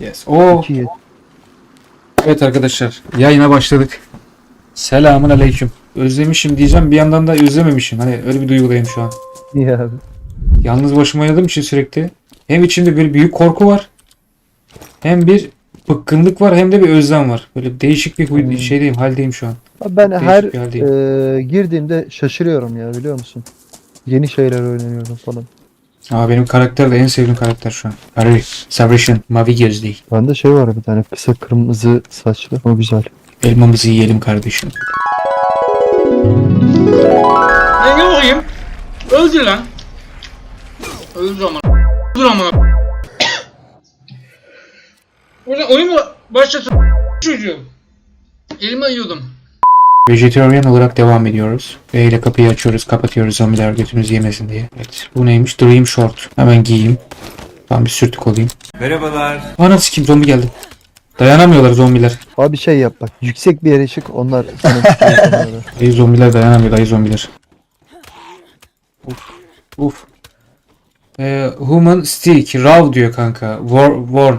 Yes. Oo. 2 7. Evet arkadaşlar yayına başladık. Selamun aleyküm. Özlemişim diyeceğim bir yandan da özlememişim. Hani öyle bir duygudayım şu an. İyi abi. Yalnız başıma oynadığım için sürekli. Hem içimde bir büyük korku var. Hem bir bıkkınlık var hem de bir özlem var. Böyle değişik bir huy- Hmm. şeydeyim haldeyim şu an. Abi Ben Değişik her e, girdiğimde şaşırıyorum ya biliyor musun? Yeni şeyler öğreniyorum falan. Aa, benim karakter de en sevdiğim karakter şu an. Harry. Salvation. Mavi gözlü. Bende şey var bir tane kısa kırmızı saçlı. O güzel. Elmamızı yiyelim kardeşim. Ne bakayım? Öldür lan. Öldür ama. Öldür ama. Burada oyun mu başlasın çocuğum? Elime yiyordum. Vegetarian olarak devam ediyoruz. V ile kapıyı açıyoruz, kapatıyoruz zombiler götümüzü yemesin diye. Evet. Bu neymiş? Dream Short. Hemen giyeyim. Tam bir sürtük olayım. Merhabalar. Ana sikim zombi geldi. Dayanamıyorlar zombiler. Abi şey yap bak. Yüksek bir yere çık onlar sana çıkıyor sonra. Dayı zombiler dayanamıyor dayı zombiler. Uf. Uf. Ee, human stick. Raw diyor kanka. War, warm.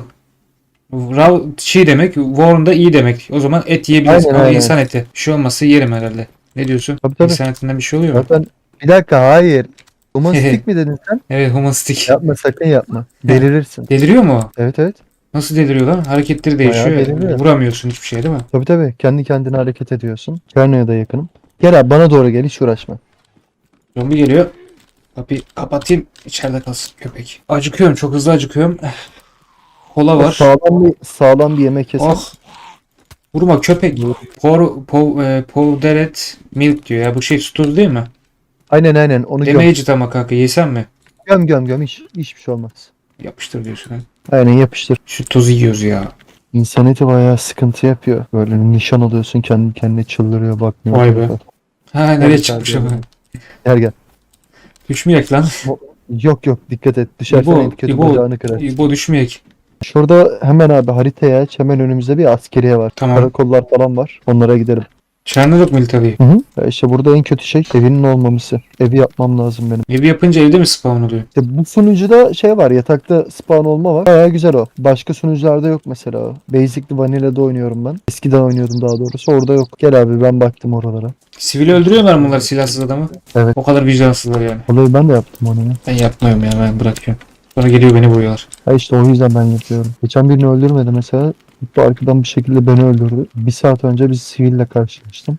Raw çiğ demek. Warm da iyi demek. O zaman et yiyebiliriz. Aynen, Ama aynen. insan eti. Bir şey olmazsa yerim herhalde. Ne diyorsun? Tabii, tabii. İnsan etinden bir şey oluyor mu? Zaten bir dakika hayır. Humanistik mi dedin sen? Evet human stick. Yapma sakın yapma. Delirirsin. Deliriyor mu? Evet evet. Nasıl deliriyor lan? Hareketleri değişiyor. Ya. Vuramıyorsun hiçbir şey değil mi? Tabii tabii. Kendi kendine hareket ediyorsun. Kerno'ya da yakınım. Gel abi bana doğru gel hiç uğraşma. Zombi geliyor. Kapıyı kapatayım. İçeride kalsın köpek. Acıkıyorum. Çok hızlı acıkıyorum. Kola var. Sağlam bir, sağlam bir yemek yesen. Oh. Vurma köpek. Por, po, e, powdered milk diyor ya. Bu şey tozu değil mi? Aynen aynen onu göm. Damaged ama kanka. Yesem mi? Göm göm göm hiç, hiçbir şey olmaz. Yapıştır diyorsun ha. Aynen yapıştır. Şu tozu yiyoruz ya. İnsan eti bayağı sıkıntı yapıyor. Böyle nişan alıyorsun kendi kendine çıldırıyor bakmıyor. Vay be. Ha nereye çıkmış ama. Gel gel. Düşmeyek lan. Yok yok dikkat et. Düşersen İbo, İbo, kırar. İbo düşmeyek. Şurada hemen abi haritaya aç. Hemen önümüzde bir askeriye var. Tamam. Karakollar falan var. Onlara gidelim. Çarnılık military. Hı hı. Ya işte burada en kötü şey evinin olmaması. Evi yapmam lazım benim. Evi yapınca evde mi spawn oluyor? İşte bu sunucuda şey var yatakta spawn olma var. Bayağı güzel o. Başka sunucularda yok mesela o. Basic'li Vanilla'da oynuyorum ben. Eskiden oynuyordum daha doğrusu. Orada yok. Gel abi ben baktım oralara. Sivili öldürüyorlar mı bunlar silahsız adamı? Evet. O kadar vicdansızlar yani. Olayı ben de yaptım onu ya. Ben yapmıyorum ya ben bırakıyorum. Sonra geliyor beni vuruyorlar. Ha işte o yüzden ben yapıyorum. Geçen birini öldürmedi mesela. Bu arkadan bir şekilde beni öldürdü. Bir saat önce bir siville karşılaştım.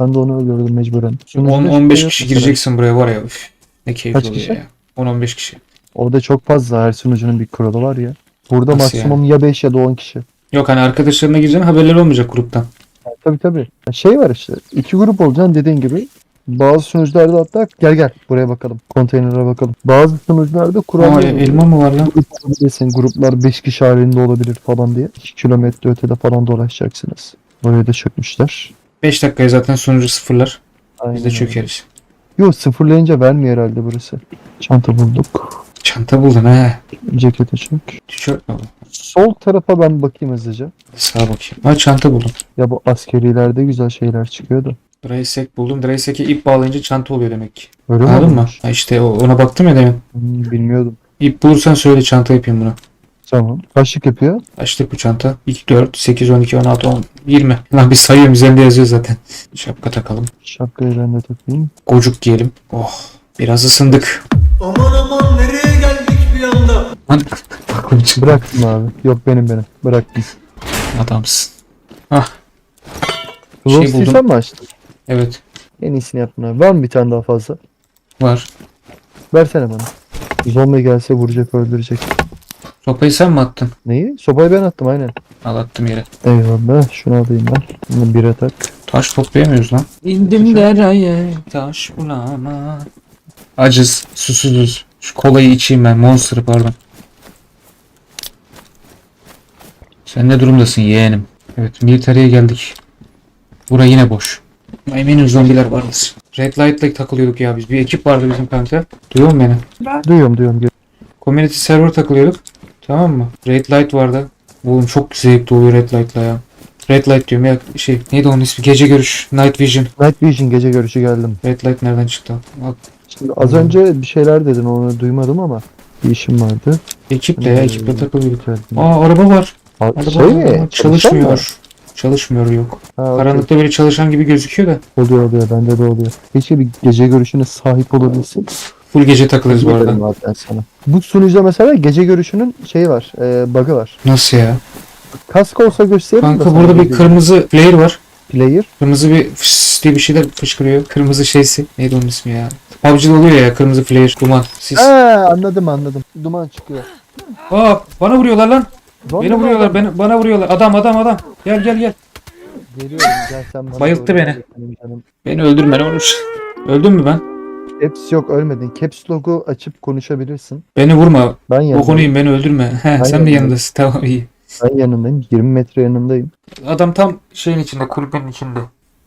Ben de onu öldürdüm mecburen. Sunucuda 10-15 şey yok kişi gireceksin buraya var ya. Üf, ne keyifli Kaç oluyor kişi? ya. 10-15 kişi. Orada çok fazla her sunucunun bir kuralı var ya. Burada Nasıl maksimum ya 5 ya da 10 kişi. Yok hani arkadaşlarına gireceksin haberleri olmayacak gruptan. Ha, tabii tabii. Şey var işte. iki grup olacaksın dediğin gibi. Bazı sunucularda hatta gel gel buraya bakalım. Konteynere bakalım. Bazı sunucularda Aa elma mı var lan? Grup olabilirsin. Gruplar 5 kişi halinde olabilir falan diye. 2 kilometre ötede falan dolaşacaksınız. Oraya da çökmüşler. 5 dakikaya zaten sunucu sıfırlar. Biz de çökeriz. Yok sıfırlayınca vermiyor herhalde burası. Çanta bulduk. Çanta buldun he. Cekete çök. Tişört mü bu? Sol tarafa ben bakayım hızlıca. Sağa bakayım. Ha çanta buldum. Ya bu askerilerde güzel şeyler çıkıyordu. Dreysek buldum. Dreysek'e ip bağlayınca çanta oluyor demek ki. Öyle mi Anladın mı? olmuş? Ha işte o- ona baktım ya demin. Hmm, bilmiyordum. İp bulursan söyle çanta yapayım bunu. Tamam. Kaçlık yapıyor? Açtık bu çanta. 2, 4, 8, 12, 16, 10, 20. Lan bir sayıyorum üzerinde yazıyor zaten. Şapka takalım. Şapkayı ben de takayım. Gocuk giyelim. Oh. Biraz ısındık. Aman aman nereye geldik bir anda? Lan aklım çıktı. Bıraktım abi. Yok benim benim. Bıraktım. Adamsın. Ah Şey Şey buldum. buldum. sen mi açtın? Evet. En iyisini yaptın abi. Var mı bir tane daha fazla? Var. Versene bana. Zombi gelse vuracak öldürecek. Sopayı sen mi attın? Neyi? Sopayı ben attım aynen. Al attım yere. Eyvallah. Şunu alayım ben. Bunu bir atak. Taş toplayamıyoruz lan. İndim dereye taş bulama. Acız, susuzuz. Şu kolayı içeyim ben. Monster'ı pardon. Sen ne durumdasın yeğenim? Evet, military'e geldik. Bura yine boş. Eminim zombiler vardır. Red Light'la takılıyorduk ya biz. Bir ekip vardı bizim kanka. Duyuyor musun beni? Duyuyorum duyuyorum. Gel. Community server takılıyorduk. Tamam mı? Red Light vardı. Oğlum çok zevkli oluyor Red Light'la ya. Red Light diyorum ya şey neydi onun ismi? Gece görüş. Night Vision. Night Vision gece görüşü geldim. Red Light nereden çıktı? Bak, Şimdi az önce bir şeyler dedin onu duymadım ama Bir işim vardı. Ekiple ya ekiple takılıyorduk. Aa araba var. Araba şey var mi? ama Çalışan mı? çalışmıyor. Çalışmıyor yok. Ha. Karanlıkta böyle çalışan gibi gözüküyor da. Oluyor oluyor bende de oluyor. Keşke bir gece görüşüne sahip olabilsin. Full gece takılırız bu arada. sana. Bu sunucuda mesela gece görüşünün şeyi var. E, bug'ı var. Nasıl ya? Kask olsa gösteririm de Kanka burada bir kırmızı flare var. player. Kırmızı bir fıs diye bir şeyler fışkırıyor. Kırmızı şeysi. Neydi onun ismi ya? PUBG'de oluyor ya kırmızı flare. Duman. Sis. Ha anladım anladım. Duman çıkıyor. Aa bana vuruyorlar lan. Beni vuruyorlar. adam? Beni, bana vuruyorlar. Adam adam adam. Gel gel gel. Geliyorum gel sen bana. Bayılttı doğru beni. gel benim canım. Beni öldürme ne olur. Öldüm mü ben? Caps yok ölmedin. Caps logo açıp konuşabilirsin. Beni vurma. Ben yanındayım. Bokunuyum beni öldürme. He, sen yanındayım. yanındasın? Tamam iyi. Ben yanındayım. 20 metre yanındayım. Adam tam şeyin içinde, kulübenin içinde.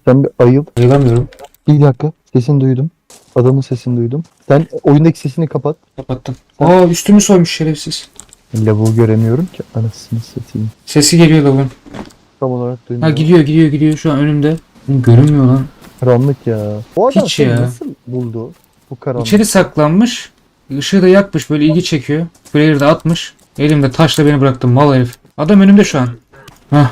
Sen bir ayıl. Ayılamıyorum. Bir dakika. Sesini duydum. Adamın sesini duydum. Sen oyundaki sesini kapat. Kapattım. Aa üstümü soymuş şerefsiz. Lavuğu göremiyorum ki. Anasını satayım. Sesi geliyor lavun. Tam olarak Ha duymuyorum. gidiyor gidiyor gidiyor şu an önümde. Oğlum, Görünmüyor lan. Karanlık ya. O adam Hiç seni ya. nasıl buldu? Bu karanlık. İçeri saklanmış. Işığı da yakmış böyle ilgi çekiyor. Flare'ı da atmış. Elimde taşla beni bıraktı mal herif. Adam önümde şu an. Hah.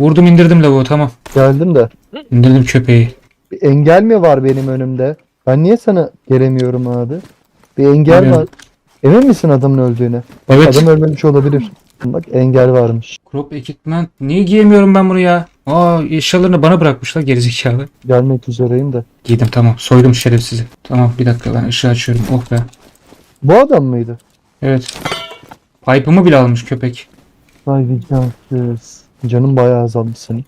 Vurdum indirdim lavuğu tamam. Geldim de. İndirdim köpeği. Bir engel mi var benim önümde? Ben niye sana gelemiyorum abi? Bir engel Bilmiyorum. var. Emin misin adamın öldüğüne? Evet. Adam ölmemiş olabilir. Bak engel varmış. Crop ekipman. Niye giyemiyorum ben bunu ya? Aa eşyalarını bana bırakmışlar gerizekalı. Gelmek üzereyim de. Giydim tamam. Soydum şerefsizi. Tamam bir dakika ben ışığı açıyorum. Oh be. Bu adam mıydı? Evet. Pipe'ımı bile almış köpek. Vay vicdansız. Canım bayağı azaldı senin.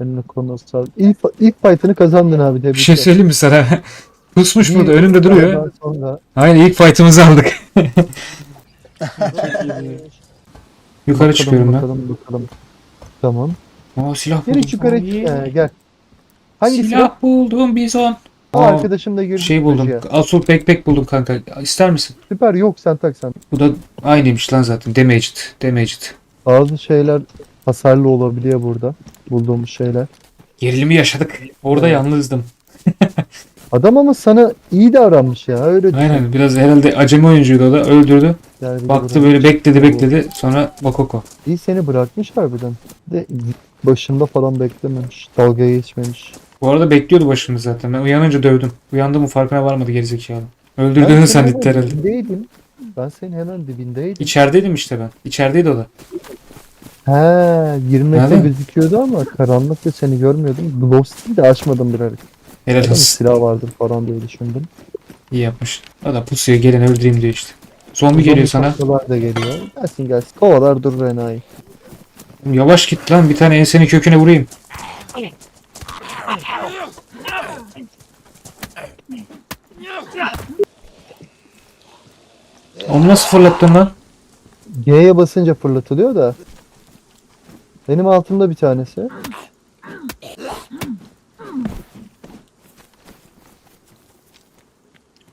Benimle konu. İlk, ilk fight'ını kazandın abi Bir tebrikler. şey söyleyeyim mi sana? Pusmuş burada önümde duruyor. Sonra Aynen ilk fight'ımızı aldık. Yukarı çıkıyorum ben. bakalım, bakalım. Tamam. Aa silah buldum. Gel yukarı Aa, çık. Ee, gel. Hangi silah? silah buldum bizon. O Aa, arkadaşım da girdi. Şey buldum. sunucuya. Assault backpack buldum kanka. İster misin? Süper yok sen tak sen. Bu da aynıymış lan zaten. Damaged. Damaged. Bazı şeyler hasarlı olabiliyor burada. Bulduğumuz şeyler. Gerilimi yaşadık. Orada Evet. yalnızdım. Adam ama sana iyi davranmış ya. Öyle düşün. Aynen biraz herhalde acemi oyuncuydu o da öldürdü. Yani bir Baktı bırak- böyle bekledi bekledi sonra bakoko. İyi seni bırakmış harbiden. De başında falan beklememiş. Dalga geçmemiş. Bu arada bekliyordu başımda zaten. Ben uyanınca dövdüm. Uyandığımın farkına varmadı gerizekalı. Ben Öldürdüğünü senin zannetti hemen herhalde. dibindeydim. Ben senin hemen dibindeydim. İçerideydim işte ben. İçerideydi o da. He 20 metre Nerede? gözüküyordu ama karanlıkta seni görmüyordum. Glow stick'i de açmadım bir hareket. Helal Adam olsun. silah vardır falan diye düşündüm. İyi yapmış. O da pusuya geleni öldüreyim diyor işte. Zombi geliyor sana. Zombi da geliyor. Gelsin gelsin. Kovalar durur enayi. Yavaş git lan bir tane ensenin köküne vurayım. Onu nasıl fırlattın lan? G'ye basınca fırlatılıyor da. Benim altımda bir tanesi.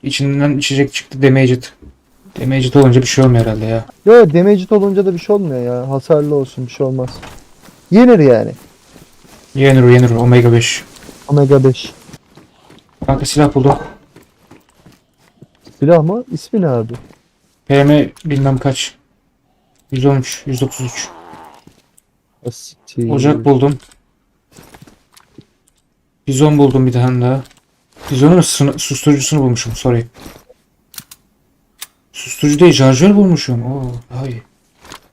İçinden içecek çıktı damaged. Damaged olunca bir şey olmuyor herhalde ya. Yo damaged olunca da bir şey olmuyor ya. Hasarlı olsun bir şey olmaz. Yenir yani. Yenir yenir. Omega 5. Omega 5. Kanka silah buldum. Silah mı? İsmi ne abi? PM bilmem kaç. 113, 133. Asiktir. Ocak buldum. Bizon buldum bir tane daha. Bizonun sını- susturucusunu bulmuşum. Sorry. Susturucu değil, şarjör bulmuşum. Oo, daha iyi.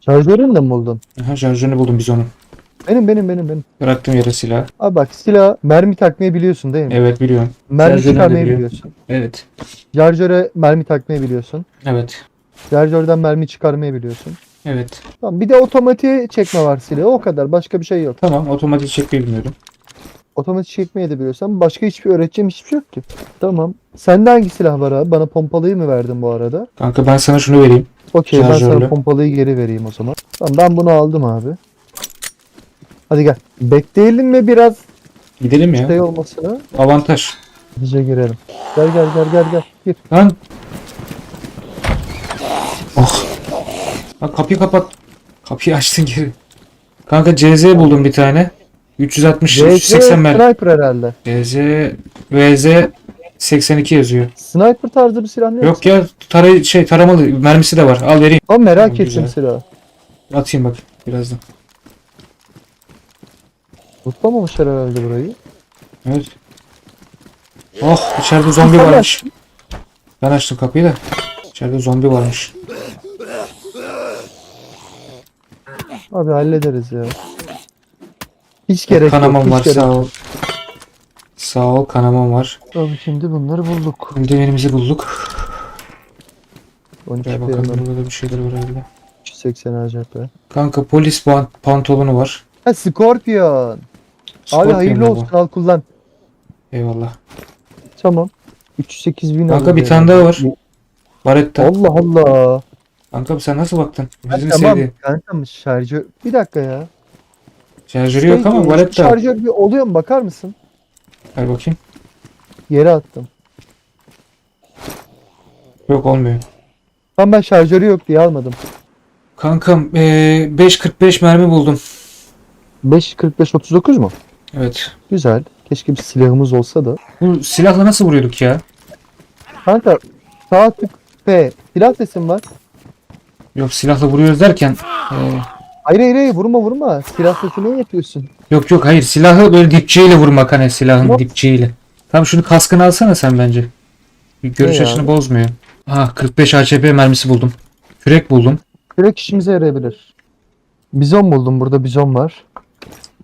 Şarjörünü de mi buldun? Aha, şarjörünü buldum bizonun. Benim benim benim benim. Bıraktım yere silah. Abi bak silah mermi takmayı biliyorsun değil mi? Evet biliyorum. Mermi şarjörünü de çıkarmayı biliyorum. biliyorsun. Evet. Şarjöre mermi takmayı biliyorsun. Evet. Şarjörden mermi çıkarmayı biliyorsun. Evet. Tamam bir de otomatiğe çekme var silahı o kadar başka bir şey yok. Tamam otomatik çekmeyi bilmiyordum. Otomatik çekmeyi de biliyorsan başka hiçbir öğreteceğim hiçbir şey yok ki. Tamam. Sende hangi silah var abi? Bana pompalıyı mı verdin bu arada? Kanka ben sana şunu vereyim. Okey ben Şarjörlü. sana pompalıyı geri vereyim o zaman. Tamam ben bunu aldım abi. Hadi gel. Bekleyelim mi biraz Gidelim ya. şey olmasını? Avantaj. Hızlıca girelim. Gel gel gel gel gel. Gir. Lan. Oh. Bak kapıyı kapat. Kapıyı açtın geri. Kanka CZ buldum bir tane. 360 VZ 380 mermi. Sniper herhalde. CZ VZ 82 yazıyor. Sniper tarzı bir silah ne? Yok ya taray şey taramalı mermisi de var. Al vereyim. Ama merak Güzel. ettim silahı. Atayım bak birazdan. Tutlamamışlar herhalde burayı. Evet. Oh içeride zombi Sen varmış. Ben açtım kapıyı da. İçeride zombi varmış. Abi hallederiz ya. Hiç gerek kanamam yok. var Hiç gerek sağ yok. ol. Sağ ol kanamam var. Abi şimdi bunları bulduk. Eldivenimizi bulduk. Boncuk Gel bir bakalım burada bir şeyler var herhalde. 380 acayip be. Kanka polis ban- pantolonu var. Ha Scorpion. Abi Scorpion hayırlı bu? olsun al kullan. Eyvallah. Tamam. 308 bin Kanka bir yani. tane daha var. Baretta. Allah Allah. Kanka sen nasıl baktın? Bizim tamam sevdiğin. kankam şarjör. Bir dakika ya. Şarjörü yok ama Şey, Baretta. Şarjör bir oluyor mu bakar mısın? Ver bakayım. Yere attım. Yok olmuyor. Tam ben şarjörü yok diye almadım. Kankam ee, 5.45 mermi buldum. 5.45 39 mu? Evet. Güzel. Keşke bir silahımız olsa da. Bu silahla nasıl vuruyorduk ya? Kanka sağ tık P. Silah sesim var. Yok silahla vuruyoruz derken ee, Hayır hayır hayır vurma vurma. Silah sesi ne yapıyorsun? yok yok hayır silahı böyle dipçiyle vurmak hani silahın Tamam. dipçiyle. Tamam şunu kaskını alsana sen bence. Bir Görüş Ne açını ya? bozmuyor. Ha 45 ACP mermisi buldum. Kürek buldum. Kürek işimize yarayabilir. Bizon buldum. Burada bizon var.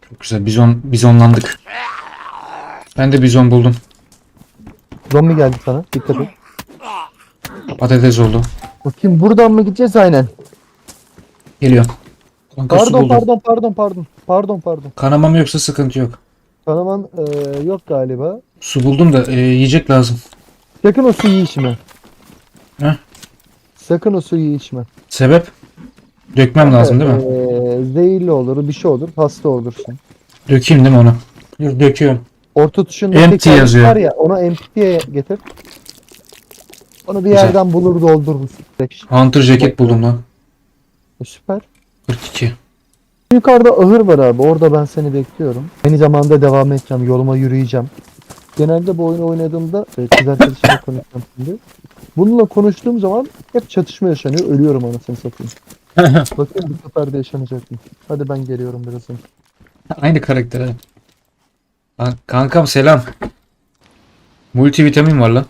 Çok güzel bizon bizonlandık. Ben de bizon buldum. Zombi geldi sana. Dikkat et. Patates oldu. Bakayım buradan mı gideceğiz? Aynen. Geliyor. Kanka su Pardon buldum. pardon pardon pardon. Pardon pardon. Kanamam yoksa sıkıntı yok. Kanaman eee, yok galiba. Su buldum da ee, yiyecek lazım. Sakın o suyu içme. Heh. Sakın o suyu içme. Sebep? Dökmem lazım değil mi? Eee, zehirli olur, bir şey olur, hasta olursun. Dökeyim değil mi onu? Dur döküyorum. Orta tuşunda Empty yazıyor. var ya, ona empty'ye getir. Onu bir Güzel. yerden bulur doldurur. Direkt. Hunter ceket buldum lan. E, Süper. 42. Yukarıda ahır var abi. Orada ben seni bekliyorum. Aynı zamanda devam edeceğim. Yoluma yürüyeceğim. Genelde bu oyunu oynadığımda e, kız arkadaşımla konuşacağım şimdi. Bununla konuştuğum zaman hep çatışma yaşanıyor. Ölüyorum anasını satayım. Bakın bu sefer de yaşanacak mı? Hadi ben geliyorum birazdan. Aynı karakter ha. Kan- Kankam selam. Multivitamin var lan.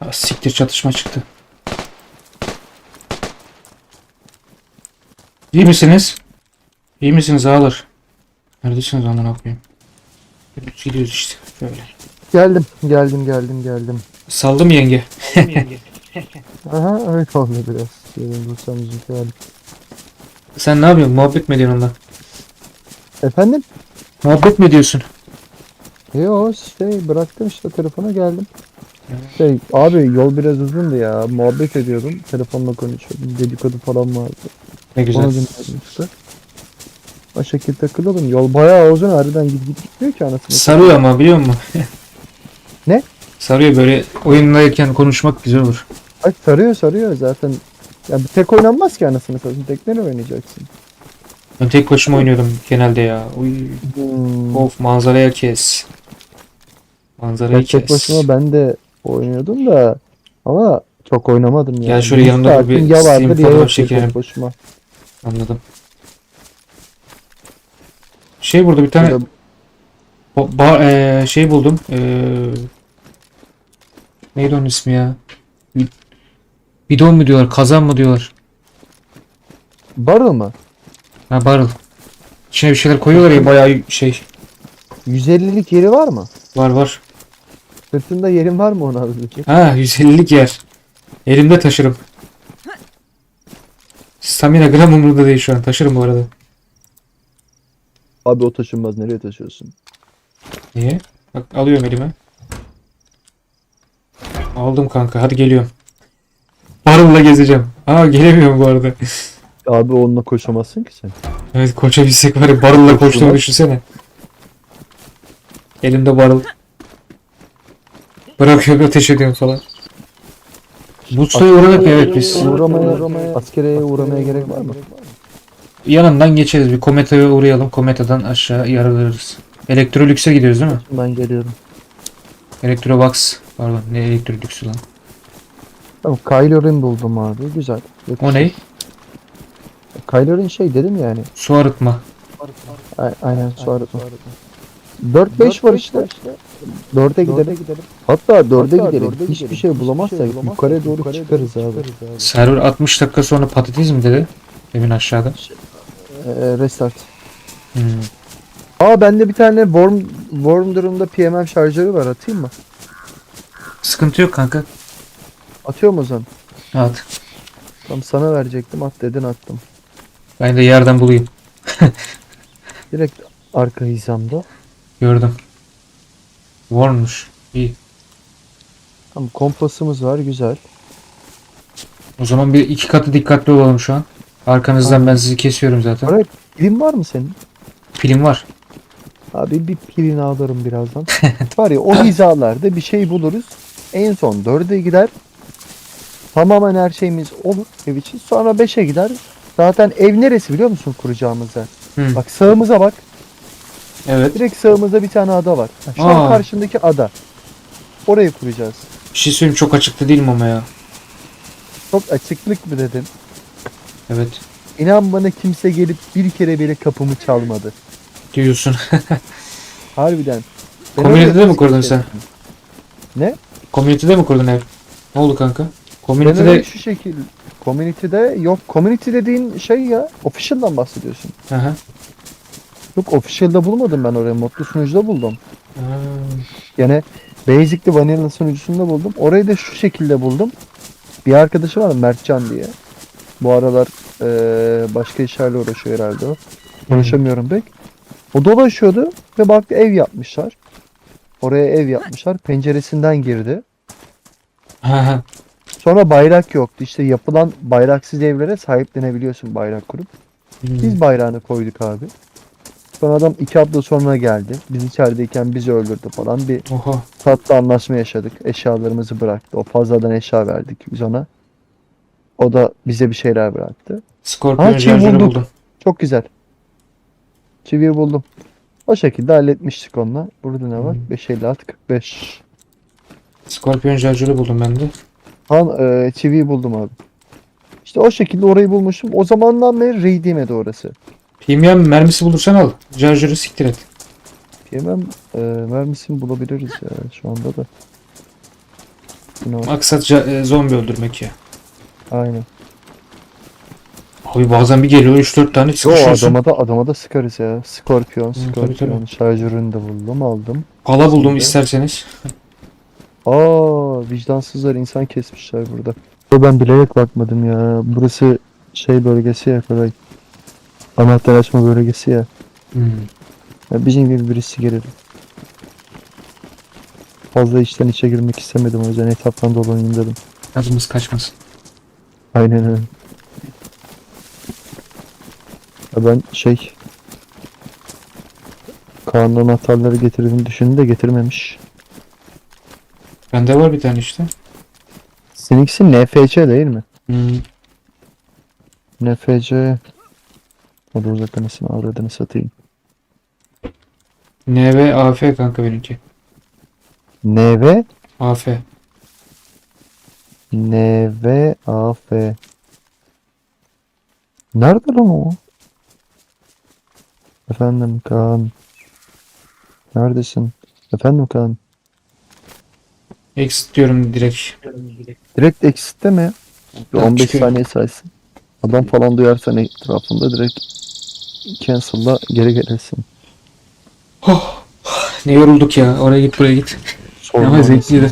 Ah, siktir çatışma çıktı. İyi misiniz? İyi misiniz ağlar? Neredesiniz amına koyayım? Gidiyoruz, Gidiyoruz işte böyle. Geldim, geldim, geldim, geldim. Saldım yenge. Aha öyle oldu biraz. Dursam bizimki hali. Sen ne yapıyorsun? Muhabbet mi ediyorsun ondan? Efendim? Muhabbet mi ediyorsun? Yo şey bıraktım işte telefona geldim. Şey abi yol biraz uzundu ya. Muhabbet ediyordum. Telefonla konuşuyordum. Dedikodu falan vardı. Ne güzel. Onu işte. O şekilde takılıyordum. Yol bayağı uzun. Harbiden git git gitmiyor ki anasını. Sarıyor ama biliyor musun? Ne? Sarıyor böyle oyundayken konuşmak güzel olur. Ay sarıyor sarıyor zaten. Ya bir tek oynanmaz ki anasını satayım. Tekneyle oynayacaksın. Ben tek başıma oynuyordum genelde ya. Uy. Hmm. Of manzaraya kes. Manzarayı Ben tek kes. başıma ben de oynuyordum da ama çok oynamadım ya. Gel şöyle Bir yanımda bir ya Steam ya yoktur çekelim. tek başıma. Anladım. Şey burada bir tane ba- ba- eee, şey buldum. Eee neydi onun ismi ya? Bi- Bidon mu diyorlar, kazan mı diyorlar? Barrel mı? Ha barrel. İçine bir şeyler koyuyorlar ya bayağı şey 150'lik yeri var mı? var var. Sırtında yerin var mı onu alabilecek? Ha 150'lik yer. Elimde taşırım. Stamina gram umurumda değil şu an. Taşırım bu arada. Abi o taşınmaz nereye taşıyorsun? Niye? Bak alıyorum elime. Aldım kanka. Hadi geliyorum. Barılla gezeceğim. Aa gelemiyorum bu arada. Abi onunla koşamazsın ki sen. Evet koşabilsek var ya Koşu koştuğumu düşünsene. Elimde barıl. Bırakıyorum ateş ediyorum falan. Busto'ya uğradık evet biz. Uğramaya, uğramaya, askereye uğramaya gerek var mı? Yanından geçeriz bir kometaya uğrayalım. Kometadan aşağı yarılırız. Elektrolüks'e gidiyoruz değil mi? Ben geliyorum. Electrobox. Pardon ne elektrolüksü lan. Tamam Kylo Ren buldum abi. Güzel. O ne? Kylo Ren şey dedim yani. Su arıtma. A- aynen sonra. 4-5 var işte. 4'e gidelim. Hatta 4'e gidelim. Hiçbir şey bulamazsak yukarıya doğru çıkarız abi. Server 60 dakika sonra patates mi dedi? Demin aşağıda. Ee, restart. Hmm. Aa bende bir tane worm worm durumda PMM şarjörü var atayım mı? Sıkıntı yok kanka. Atıyorum o zaman. At. Tam sana verecektim at dedin attım. Ben de yerden bulayım. Direkt arka hizamda. Gördüm. Warnmuş. İyi. Tamam kompasımız var güzel. O zaman bir iki katı dikkatli olalım şu an. Arkanızdan ben sizi kesiyorum zaten. Oraya pilin var mı senin? Pilim var. Abi bir pilini alırım birazdan. var ya o hizalarda bir şey buluruz. En son 4'e gider. Tamamen her şeyimiz olur ev için. Sonra 5'e gider. Zaten ev neresi biliyor musun kuracağımız yer? Bak sağımıza bak. Evet. Direkt sağımızda bir tane ada var. Ha, Şu an Aa. karşındaki ada. Orayı kuracağız. Bir şey söyleyeyim çok açıkta değilim ama ya. Çok açıklık mı dedin? Evet. İnan bana kimse gelip bir kere bile kapımı çalmadı. Diyorsun. Harbiden. Ben öyle mi kurdun sen? Ne? Community'de mi kurdun ev? Ne oldu kanka? Ben Community'de... şu şekil. Community'de yok. Community dediğin şey ya. Official'dan bahsediyorsun. Aha. Yok official'da bulmadım ben orayı. Modlu sunucuda buldum. Ha. Gene Basic'li Vanilla sunucusunda buldum. Orayı da şu şekilde buldum. Bir arkadaşı var Mertcan diye. Bu aralar eee, başka işlerle uğraşıyor herhalde o. Konuşamıyorum pek. O dolaşıyordu ve baktı ev yapmışlar. Oraya ev yapmışlar. Penceresinden girdi. Sonra bayrak yoktu. İşte yapılan bayraksız evlere sahiplenebiliyorsun bayrak kurup. Hmm. Biz bayrağını koyduk abi. Sonra adam iki hafta sonra geldi. Biz içerideyken bizi öldürdü falan. Bir Oha. tatlı anlaşma yaşadık. Eşyalarımızı bıraktı. O fazladan eşya verdik biz ona. O da bize bir şeyler bıraktı. Scorpion Ha, şarjörü bulduk. buldum. Çok güzel. Çiviyi buldum. O şekilde halletmiştik onunla. Burada ne var? Hmm. 556 45. Scorpion şarjörü buldum ben de. Han e, çiviyi buldum abi. İşte o şekilde orayı bulmuşum. O zamandan beri raid'ime de orası. Premium mermisi bulursan al. Şarjörü siktir et. Yemem e, mermisini bulabiliriz ya şu anda da. Var. Maksat e, zombi öldürmek ya. Aynen. Abi bazen bir geliyor 3-4 tane Yo sıkışıyorsun. adama da adama da sıkarız ya. Scorpion, Scorpion. Şarjörünü de buldum, aldım. Pala buldum Şimdi. isterseniz. Aa, vicdansızlar insan kesmişler burada. Yo, Ben bilerek bakmadım ya. Burası şey bölgesi ya Koray. Anahtar açma bölgesi ya. Hmm. ya bizim gibi birisi gelir. Fazla içten içe girmek istemedim o yüzden etraftan dolanayım dedim. Tadımız kaçmasın. Aynen öyle. Ya ben şey Kaan'ın anahtarları getirdiğini düşündü de getirmemiş. Bende var bir tane işte. Seninkisi NFC değil mi? Hmm. NFC Hadi uzak anasını avradını satayım. NV AF kanka benimki. NV AF. NV AF Nerede lan o? Efendim Kaan. Neredesin? Efendim Kaan. Exit diyorum direkt. Direkt exit'te mi? Bir Ya 15 çıkıyor. saniye saysın. Adam falan duyarsan etrafında direkt cancel'la geri gelirsin. Ne yorulduk ya. Oraya git buraya git. Sorun Ama zevkliydi.